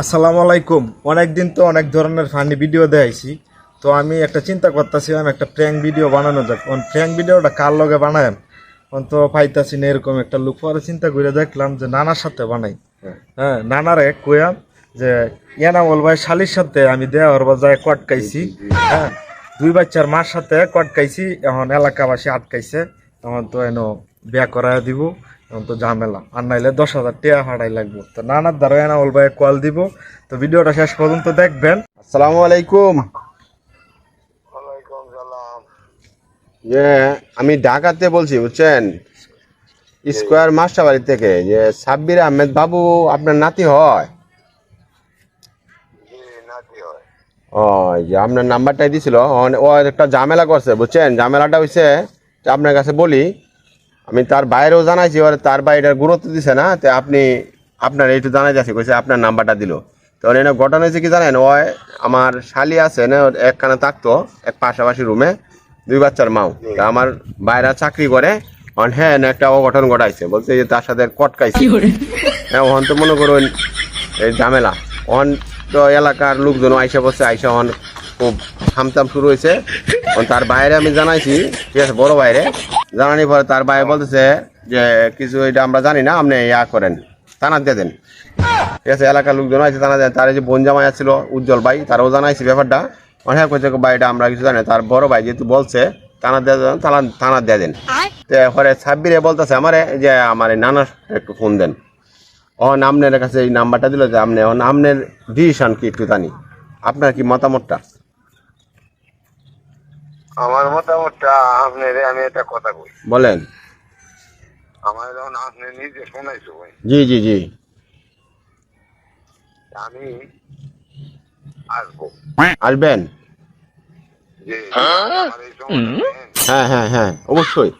আসসালামু আলাইকুম। অনেকদিন তো অনেক ধরনের ফানি ভিডিও দেখাইছি। তো আমি একটা চিন্তা করতেছিলাম একটা প্র্যাঙ্ক ভিডিও বানানো যাক। কোন প্র্যাঙ্ক ভিডিওটা কার লগে বানায় কোন তো পাইতাছি না এরকম একটা লুক পরে চিন্তা করে দেখলাম যে নানার সাথে বানাই। হ্যাঁ। নানারে কইয়াম যে ইয়ানামল ভাই শালির সাথে আমি দেওয়ার বাজায় কটকাইছি হ্যাঁ দুই বাচ্চার মার সাথে কটকাইছি এখন এলাকাবাসী আটকাইছে। তখন তো এনো বিয়া করায় দিব। এখন তো ঝামেলা। আর নাইলে দশ হাজার টাকা হারাই লাগবো। তো নানার দ্বারা এনামল ভাই কল দিব। তো ভিডিওটা শেষ পর্যন্ত দেখবেন। আসসালামু আলাইকুম। যে আমি ঢাকাতে বলছি বুঝছেন? স্কোয়ার মাস্টার বাড়ি থেকে যে সাব্বির আহমেদ বাবু আপনার নাতি হয়? ও যে আপনার নাম্বারটাই দিছিল। ও- ও একটা ঝামেলা করছে বুঝছেন? ঝামেলাটা হয়েছে আপনার কাছে বলি আমি তার বাইরেও জানাইছি এবার তার বাইরের গুরুত্ব দিছে না তো আপনি আপনার এইটু জানাই যাচ্ছি কইছে আপনার নাম্বারটা দিল। তো এনে ঘটনা হয়েছে কি জানেন ও আমার শালি আছে না ওর একখানে থাকতো এক পাশাপাশি রুমে দুই বাচ্চার মাও। তা আমার বাইরা চাকরি করে অন হ্যাঁ না একটা অঘটন ঘটাইছে বলছে যে তার সাথে কটকাইছে। হ্যাঁ ওহন তো মনে করুন এই ঝামেলা। ওহন তো এলাকার লোকজন আইসা বসে আইসা ওহন খুব থামতাম শুরু হয়েছে। তার বাইরে আমি জানাইছি, ঠিক আছে, বড় বাইরে। জানানি পরে তার বাইরে বলতেছে যে, কিছু এটা আমরা জানি না, আপনি ইয়া করেন, তানা দিয়ে দেন। ঠিক আছে, এলাকার লোকজন আছে তানা দেন। তার যে বোন জামাই ছিল উজ্জ্বল ভাই, তারাও জানাইছি ব্যাপারটা। অনেক কইছে ভাইটা আমরা কিছু জানি। তার বড় ভাই যেহেতু বলছে থানা দিয়ে দেন থানা থানা দিয়ে দেন। পরে সাব্বিরে বলতেছে আমারে যে, আমার নানা একটু ফোন দেন। ও আপনার কাছে এই নাম্বারটা দিল যে, আপনি ও আপনার ডিসিশন কি একটু জানি। আপনার কি মতামতটা? আমার মতামতটা আপনি রে আমি একটা কথা কই। বলেন। আমার যখন আপনি নিজে শোনাইছো ভাই জি জি জি। আমি আসব। আসবেন? যে আমার এই সময়টা দেন। হ্যাঁ হ্যাঁ হ্যাঁ অবশ্যই।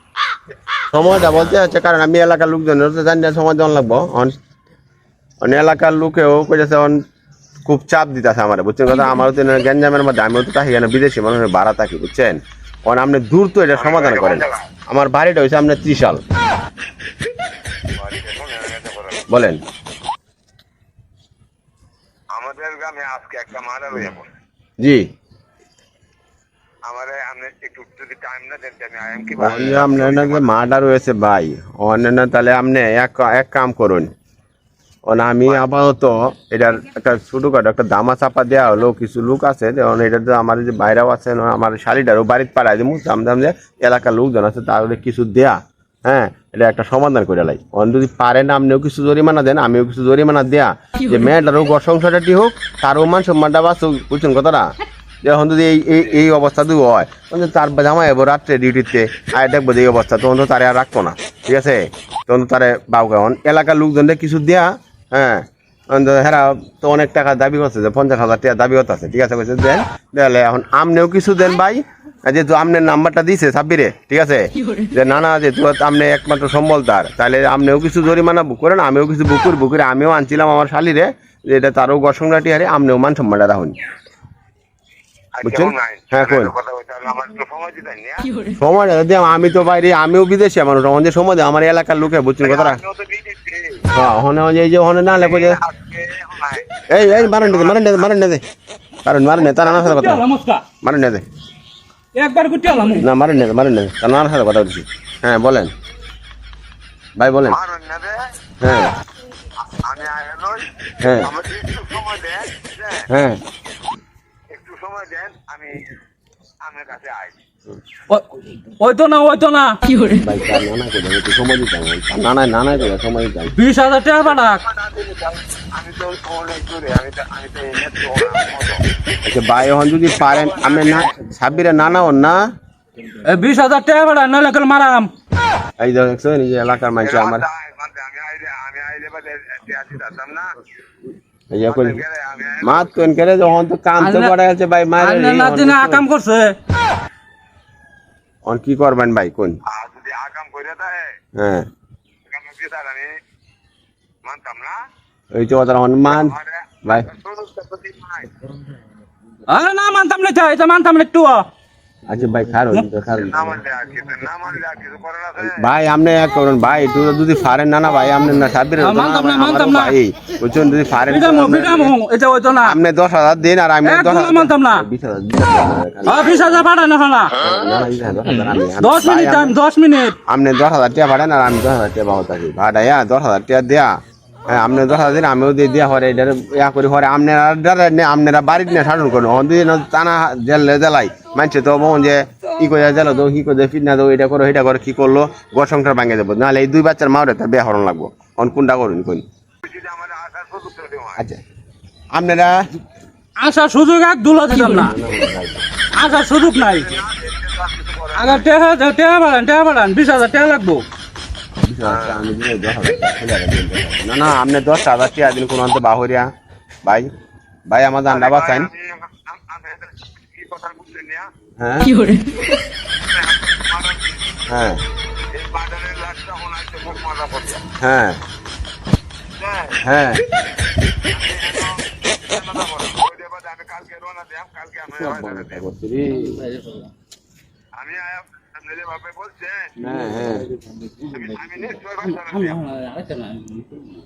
সময়টা বলতে হচ্ছে কারণ আমি এলাকার লোকজনের তো জানি না সময় দেওয়ান লাগবো। অন- এলাকার লোকেও কইতেছে অন খুব চাপ দিতেছে আমার বুঝছেন কথা? আমারও তো গ্যাঞ্জামের মধ্যে আমিও তো থাকি কেন বিদেশি মানুষের ভাড়া থাকি বুঝছেন? কারণ আপনি দূর তো এটা সমাধান করেন। আমার বাড়িটা হয়েছে আপনার ত্রিশাল। বলেন। আমাদের গ্রামে আজকে একটা মারা হয়ে জি। আমারে আপনি একটু যদি টাইম না দেন তো আমি কি অন্য আপনার নাকি মার্ডার হয়েছে ভাই। অন্য তাহলে আপনি এক এক কাম করুন। না আমি আপাতত এটার একটা ছোটখাটো একটা দামা চাপা দেওয়া হলো কিছু লোক আছে যেমন এটা তো আমার যে বাইরেও আছে আমার শালিটারও বাড়ির পাড়ায় যে দাম দাম যে এলাকার লোকজন আছে তাহলে কিছু দেয়া হ্যাঁ এটা একটা সমাধান করে লাই। অন যদি পারেন আপনিও কিছু জরিমানা দেন আমিও কিছু জরিমানা দেয়া। যে মেয়েটারও ঘর সংসারটি হোক তারও মান সম্মানটা বাঁচুক বুঝছেন কথাটা? যখন যদি এই এই এই অবস্থা যদি হয় তখন তার জামাই যাব রাত্রে ডিউটিতে আয় দেখব যে এই অবস্থা তখন তো তারে আর রাখতো না ঠিক আছে? তখন তো তারে বাবু এখন এলাকার লোকজনদের কিছু দেয়া হ্যাঁ। তখন তো হেরা তো অনেক টাকা দাবি করছে যে পঞ্চাশ হাজার টাকা দাবি করতেছে ঠিক আছে কইছে দেন তাহলে এখন আমনেও কিছু দেন ভাই। যেহেতু আমনের নাম্বারটা দিছে সাব্বিরে ঠিক আছে? যে না না যেহেতু আপনি একমাত্র সম্বল তার তাহলে আপনিও কিছু জরিমানা বুক করেন আমিও কিছু বুক করি বুক করে আমিও আনছিলাম আমার শালিরে যে এটা তারও গসংরাটি হারে আপনিও মান সম্মানটা রাখুন বুঝছেন? হ্যাঁ, কই। কথা বলতে হবে আমার একটু সময় দিতেন না সময় যদি আমি তো বাইরে আমিও বিদেশি মানুষ আমার যে সময় আমার এলাকার লোকে বুঝছেন কথাটা? হ্যাঁ যে- এই যে ওখানে না লেখো যে আজকে নাই। এই এই মারেন দে মারেন দে মারেন দে কারণ মারেন দে তার কথা নমস্কার মারেন দে একবার গুটি আলাম না মারেন দে মারেন দে তার নানার সাথে কথা বলছি হ্যাঁ বলেন ভাই বলেন মারুন না হ্যাঁ। আমি হ্যাঁ। একটু সময় দেন হ্যাঁ। একটু সময় দেন আমি আপনার কাছে আই ওই তো না ওই তো না। বিশ হাজার টাকা পাঠাক। ভাই এখন যদি পারেন না সাব্বিরে বিশ হাজার টাকা নাহলে মারাম। এই এলাকার মানুষ আমার মাত কোন করে যখন তো কাম তো করা গেছে ভাই মায়ের আকাম করছে। অন কি করবেন ভাই কোন আর যদি আগাম করে দেয় হ্যাঁ আগাম কি দাঁড় আমি মানতাম না ওই তো ওদের অন মান ভাই আরে না মানতাম না চাই তো মানতাম না একটু আচ্ছা ভাই খারো ভাই আপনি এক করুন ভাই একটু যদি ফারেন না না ভাই আপনি না সাবির। ভাই বুঝছেন যদি ফারেন এটা হইতো না। আপনি দশ হাজার দিন আর আমি দশগুলো মানতাম না। বিশ হাজার হাজার হাজার পাঠান না হাজার, দশ আমি- মিনিট টাইম আমি- দশ মিনিট। আপনি দশ হাজার টাকা ভাড়ান আর আমি দশ হাজার টাকা বাহত আছি ভাড়াইয়া দশ হাজার টাকা দেয়া। হ্যাঁ আপনি দশ হাজার দিন আমিও দিয়ে দিয়া হরে এটার ইয়া করি হরে আপনারা আপনারা বাড়িতে নিয়ে করুন টানা জেলে জেলাই মানছে তো বোন যে কি করে জেল দো কি করে ফিটনা দো এটা করো এটা করো কি করল? ঘর সংসার ভাঙে যাব নাহলে এই দুই বাচ্চার মাওরে তার বিয়ে হরণ লাগবো। অন কোনটা করুন কোন তো আচ্ছা। আপনারা আসার সুযোগ এক দুলো দিতাম না। আসার সুযোগ নাই। আগে টেহা টেহা বাড়ান টেহা বাড়ান। বিশ হাজার টাকা লাগবো। না না আপনি দশ হাজার টাকা দিন কোন অন্ত বাহরিয়া। ভাই ভাই আমাদের আন্ডা কি কথা বুঝলেন না হ্যাঁ। হ্যাঁ। এই বাজারের লাশটা মনে হচ্ছে খুব মজা হ্যাঁ। হ্যাঁ। হ্যাঁ। আমি আয়া- বলছেন হ্যাঁ হ্যাঁ। আমি- নিশ্চয়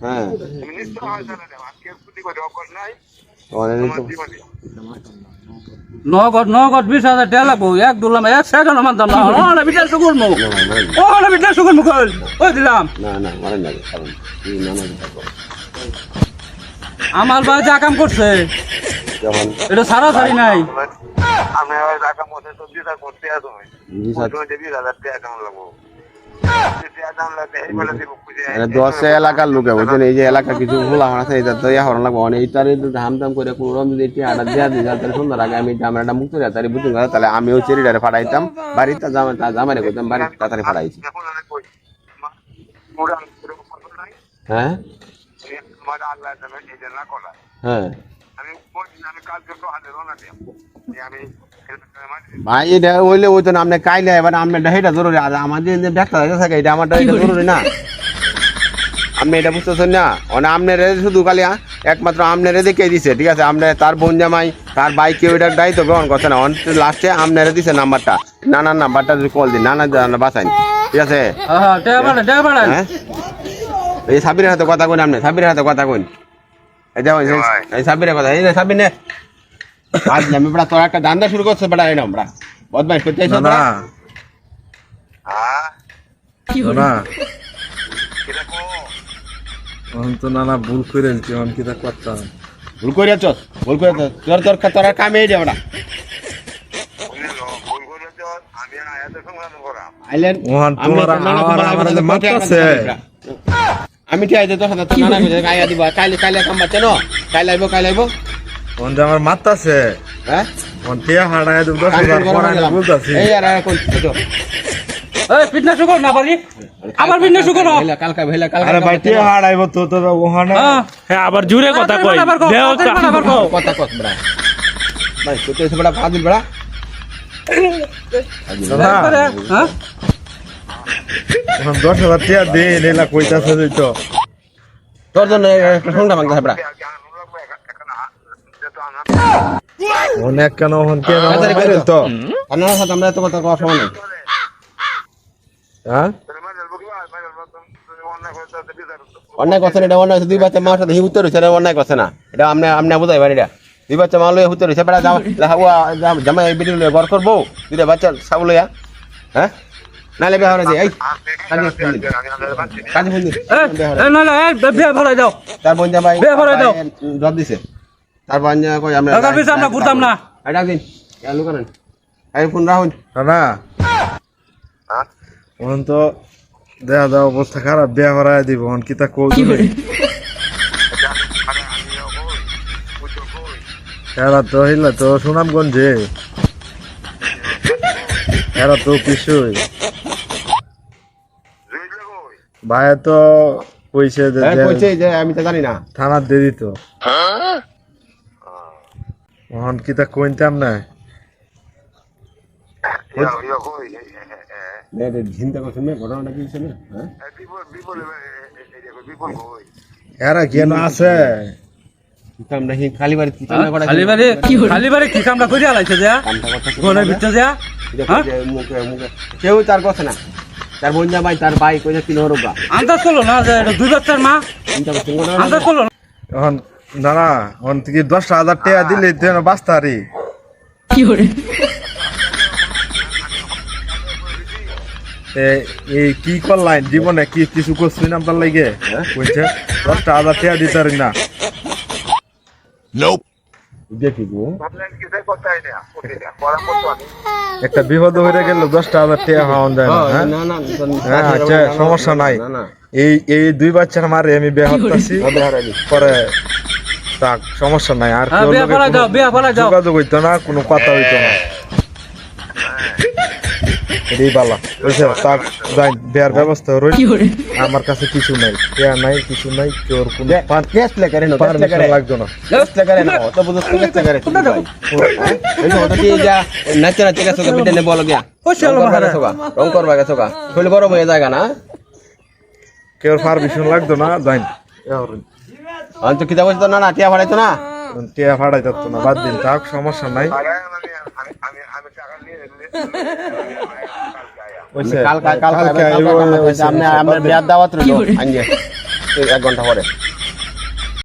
হ্যাঁ। আমি নিশ্চয় আজকে করে নাই। অনেক আমার নগদ নগদ বিশ হাজার টাকা লাগবো এক দুলাম এক সেকেন্ড মানতাম না। ওখানে বিটার শুকুর মুখ। বিটার শুকুর মুখ ওই দিলাম। না না মারেন না কারণ এই না না এটা করো। আমার ভাই যা কাম করছে এটা সারা সারি নাই। আমি ওই টাকা মধ্যে সবজি তা করতে আসো বিশ হাজার- ওই হাজার টাকা কেমন লাগবো দশ এলাকার লোকে, বুঝছেন? এই যে এলাকা কিছু ভুল আমার আছে এটা তো হরণ লাগবে। অনেক এইটারে ধাম ধাম করে কোনো রকম যদি একটু আডা দেওয়া দিই তাহলে সুন্দর আগে আমি ক্যামেরাটা মুক্ত দেওয়া তাহলে বুঝুন, তাহলে আমিও চেরিটারে ফাটাইতাম বাড়িতে জামা তা জামারে করতাম বাড়িতে তাড়াতাড়ি ফাটাইছি হ্যাঁ? হ্যাঁ। ভাই এটা হইলে ওই তো আপনি কাইলে এবার আপনার এটা জরুরি। আর আমাদের যে ব্যস্ত থাকে এটা আমারটা এটা জরুরি না। আপনি এটা বুঝতেছেন না? মানে আপনার শুধু খালি একমাত্র আপনার দেখে দিছে ঠিক আছে? আপনার তার বোন জামাই তার বাইক কেউ এটার দায়িত্ব গ্রহণ করছে না। লাস্টে আপনার দিছে নাম্বারটা। নানার নাম্বারটা যদি কল দিন নানা বাঁচাইন ঠিক আছে? হ্যাঁ বাড়ান হ্যাঁ? এই সাবিরের হাতে কথা কইন আপনি সাবিরের হাতে কথা কইন। এই যাও এই- সাবিরের কথা এই সাবির আজ আমি বড়া তোর একটা দান্দা শুরু করছে বড়া নাম বড়া বদমাইশ করতে আইছো না বড়া হ্যাঁ না কিরা কো তো নানা ভুল করে কি তা করতাম ভুল করিয়াছ ভুল করিয়াছ তোর তোর তোর কামে আমি করা আমার- আমার ঠিক আছে তোর সাথে তো নানা আইয়া দিবা কাইলে কাইলে কাম বাচ্চা নো? কাইলে আইবো কাইলে আইবো। যে আমার মারতাছে হ্যাঁ পরে আমি দিলাম। বলতাছি এই আর কোন ছোট এই না পারি আবার কালকা ভেলা কালকা আরে ভাই তো তোর ওখানে হ্যাঁ হ্যাঁ আবার জুড়ে কথা কই দেও। কথা বড়া ভাই কোতে এসে বড়া ফাদিল বড়া হ্যাঁ দশ হাজার টিয়া দে নেলা কইতাছে তো তোর জন্য বড়া জ্ঞান লাগবে এখন যেহেতু আমার অনেক কেন এখন কে? তাড়াতাড়ি মেরে করো। তো। আপনার সাথে আমরা এত কথা সময় নেই হ্যাঁ? অন্যায় না এটা অন্যায় দুই বাচ্চা মার সাথে হি উত্তর হচ্ছে এটা অন্যায় করছে না। এটা আপনি আপনি বুঝাই পারি এটা দুই বাচ্চা মা লইয়া উত্তর হচ্ছে বেড়া জামা বিটি লইয়া ঘর করব। দুইটা বাচ্চা সব লইয়া। হ্যাঁ? নালে বেহরে যে এই কাজে ফোন দিন। কাজে ফোন দিন। এই, এই না না এই বিয়ে ভরাই দাও। তার বোন জামাই বের করে দাও। জব দিছে। তার বোন কই আমরা টাকার পিছে আমরা ঘুরতাম না। এটা দিন চালু করেন এই ফোন রাখুন। না এখন তো দেখা যাও অবস্থা খারাপ বিয়া করাই দিব এখন কি তা কৌ এরা তো হইলা তো সুনামগঞ্জে। এরা তো পিছুই ভাই তো কইছে যে হ্যাঁ কইছে যে আমি তো জানি না। থানার দিয়ে দিত। এখন কি তা কইতাম না চিন্তা করছেন মেয়ে ঘটনাটা কি হচ্ছে না হ্যাঁ কই এরা কেন আছে খালি বাড়ি খালি বাড়ি কি কামটা করে আলাইছে যা যা কেউ তার কথা না তার বন্ধা ভাই তার ভাই কইছে তিন রোগা আন্দাজ করল না এটা দুই বাচ্চার মা আন্দাজ করল না এখন না না এখন থেকে দশটা হাজার টাকা দিলে তুই বাঁচতে এ- এই কি করলাই জীবনে কি কিছু করছি না আপনার লাগে? বুঝছে দশটা হাজার টাকা দিতে পারি না। দেখি গো। একটা বিপদ হয়ে গেলে দশটা হাজার টাকা খাওয়ান যায় না হ্যাঁ? আচ্ছা সমস্যা নাই। এই এই দুই বাচ্চার মারে আমি হতাছি পরে তাক সমস্যা নাই আর হ্যাঁ কেউ যোগাযোগ হইতো না কোনো কথা হইতো না এটাই বালা বুঝছে তাক যাই বিয়ার ব্যবস্থা রই আমার কাছে কিছু নাই বিয়া নাই কিছু নাই তোর কোনো পারমিশন লাগতো না নাচে গেছো বিটে রং করবা গেছো গা রং করবা গেছো গা শৈল গরম হয়ে যায় না কেউ পারমিশন লাগতো না যাই আমি তো কিতা বলছো না না টিয়া ভাড়াইতো না। টিয়া ভাড়াইতো না বাদ দিন থাক সমস্যা নাই? কাল কাল কাল কালকে কাল আমরা আমরা বিয়ার দাওয়াত রইল আনজে এক ঘণ্টা পরে।